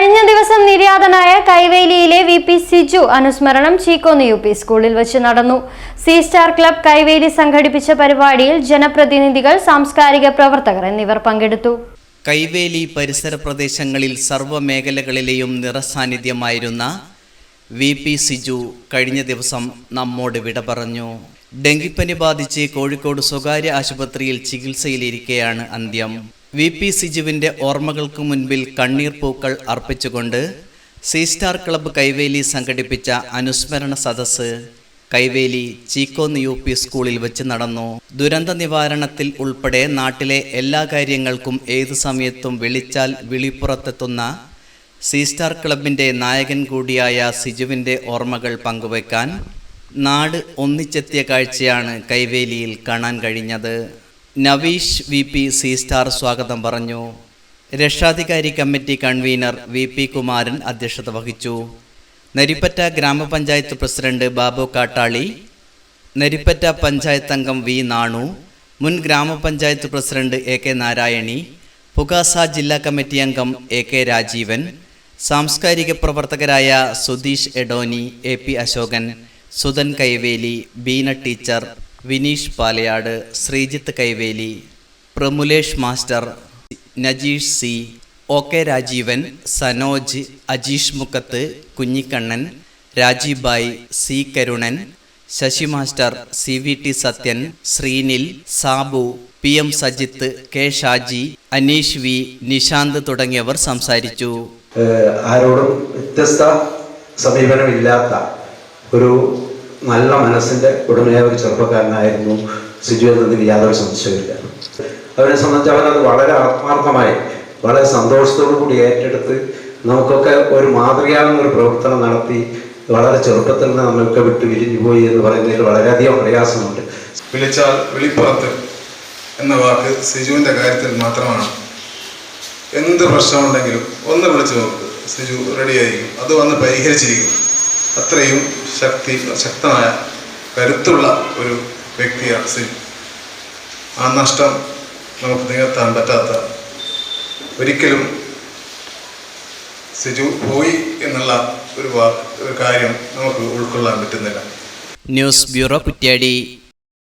കഴിഞ്ഞ ദിവസം നിര്യാതനായ കൈവേലിയിലെ വി പി സിജു അനുസ്മരണം ചീക്കോന്ന് യു പി സ്കൂളിൽ വെച്ച് നടന്നു. സി സ്റ്റാർ ക്ലബ് കൈവേലി സംഘടിപ്പിച്ച പരിപാടിയിൽ ജനപ്രതിനിധികൾ സാംസ്കാരിക പ്രവർത്തകർ എന്നിവർ പങ്കെടുത്തു. കൈവേലി പരിസര പ്രദേശങ്ങളിൽ സർവമേഖലകളിലെയും നിറസാന്നിധ്യമായിരുന്ന വി പി സിജു കഴിഞ്ഞ ദിവസം നമ്മോട് വിട പറഞ്ഞു. ഡെങ്കിപ്പനി ബാധിച്ച് കോഴിക്കോട് സ്വകാര്യ ആശുപത്രിയിൽ ചികിത്സയിലിരിക്കെയാണ് അന്ത്യം. വി പി സിജുവിന്റെ ഓർമ്മകൾക്ക് മുൻപിൽ കണ്ണീർ പൂക്കൾ അർപ്പിച്ചുകൊണ്ട് സി സ്റ്റാർ ക്ലബ്ബ് കൈവേലി സംഘടിപ്പിച്ച അനുസ്മരണ സദസ്സ് കൈവേലി ചീക്കോന്ന് യു പി സ്കൂളിൽ വെച്ച് നടന്നു. ദുരന്ത നിവാരണത്തിൽ ഉൾപ്പെടെ നാട്ടിലെ എല്ലാ കാര്യങ്ങൾക്കും ഏതു സമയത്തും വിളിച്ചാൽ വിളിപ്പുറത്തെത്തുന്ന സി സ്റ്റാർ ക്ലബിന്റെ നായകൻ കൂടിയായ സിജുവിന്റെ ഓർമ്മകൾ പങ്കുവെക്കാൻ നാട് ഒന്നിച്ചെത്തിയ കാഴ്ചയാണ് കൈവേലിയിൽ കാണാൻ കഴിഞ്ഞത്. Naveesh V P C star സ്വാഗതം പറഞ്ഞു. രക്ഷാധികാരി committee convener V P Kumaran അധ്യക്ഷത വഹിച്ചു. നരിപ്പറ്റ ഗ്രാമപഞ്ചായത്ത് പ്രസിഡന്റ് ബാബു കാട്ടാളി നരിപ്പറ്റ പഞ്ചായത്ത് അംഗം വി നാണു മുൻ ഗ്രാമപഞ്ചായത്ത് president A K Narayani Pukasa ജില്ലാ കമ്മിറ്റി അംഗം എ കെ രാജീവൻ സാംസ്കാരിക പ്രവർത്തകരായ Sudheesh Edoni A P Ashokan Sudhan Kaiveli Beena teacher Vineesh Palayad Sreejith Kaiveli Pramulesh master Najeesh C O K Rajeevan Sanoj Ajeesh Mukkath Kunhikannan Rajeebai C. Karunan Sasi master C. V. T. Sathyan Sreenil Sabu P. M. Sajith K. Shaji Aneesh V. Nishanth തുടങ്ങിയവർ സംസാരിച്ചു. ആരോടും വ്യത്യസ്ത സമീപനമില്ലാത്ത ഒരു നല്ല മനസ്സിന്റെ ഉടമയായ ഒരു ചെറുപ്പക്കാരനായിരുന്നു സിജു എന്നതിൽ യാതൊരു സംശയമില്ല അവരെ സംബന്ധിച്ച് അവരത് വളരെ ആത്മാർത്ഥമായി വളരെ സന്തോഷത്തോടു കൂടി ഏറ്റെടുത്ത് നമുക്കൊക്കെ ഒരു മാതൃകയാകുന്ന ഒരു പ്രവർത്തനം നടത്തി വളരെ ചെറുപ്പത്തിൽ നിന്ന് നമ്മളൊക്കെ വിട്ട് വിരിഞ്ഞു പോയി എന്ന് പറയുന്നതിൽ വളരെയധികം പ്രയാസമുണ്ട്. വിളിച്ചാൽ വിളിപ്പുറത്ത് എന്ന വാക്ക് സിജുവിന്റെ കാര്യത്തിൽ മാത്രമാണ്. എന്ത് പ്രശ്നമുണ്ടെങ്കിലും ഒന്ന് വിളിച്ചു നോക്ക്. സിജു റെഡിയായിരിക്കും അത് വന്ന് പരിഹരിച്ചിരിക്കും. അത്രയും ശക്തി ശക്തമായ കരുത്തുള്ള ഒരു വ്യക്തിയാണ് സി ആ നഷ്ടം നമുക്ക് നികത്താൻ പറ്റാത്ത ഒരിക്കലും സിജു പോയി എന്നുള്ള ഒരു വാ ഒരു കാര്യം നമുക്ക് ഉൾക്കൊള്ളാൻ പറ്റുന്നില്ല. News bureau Kuttiadi.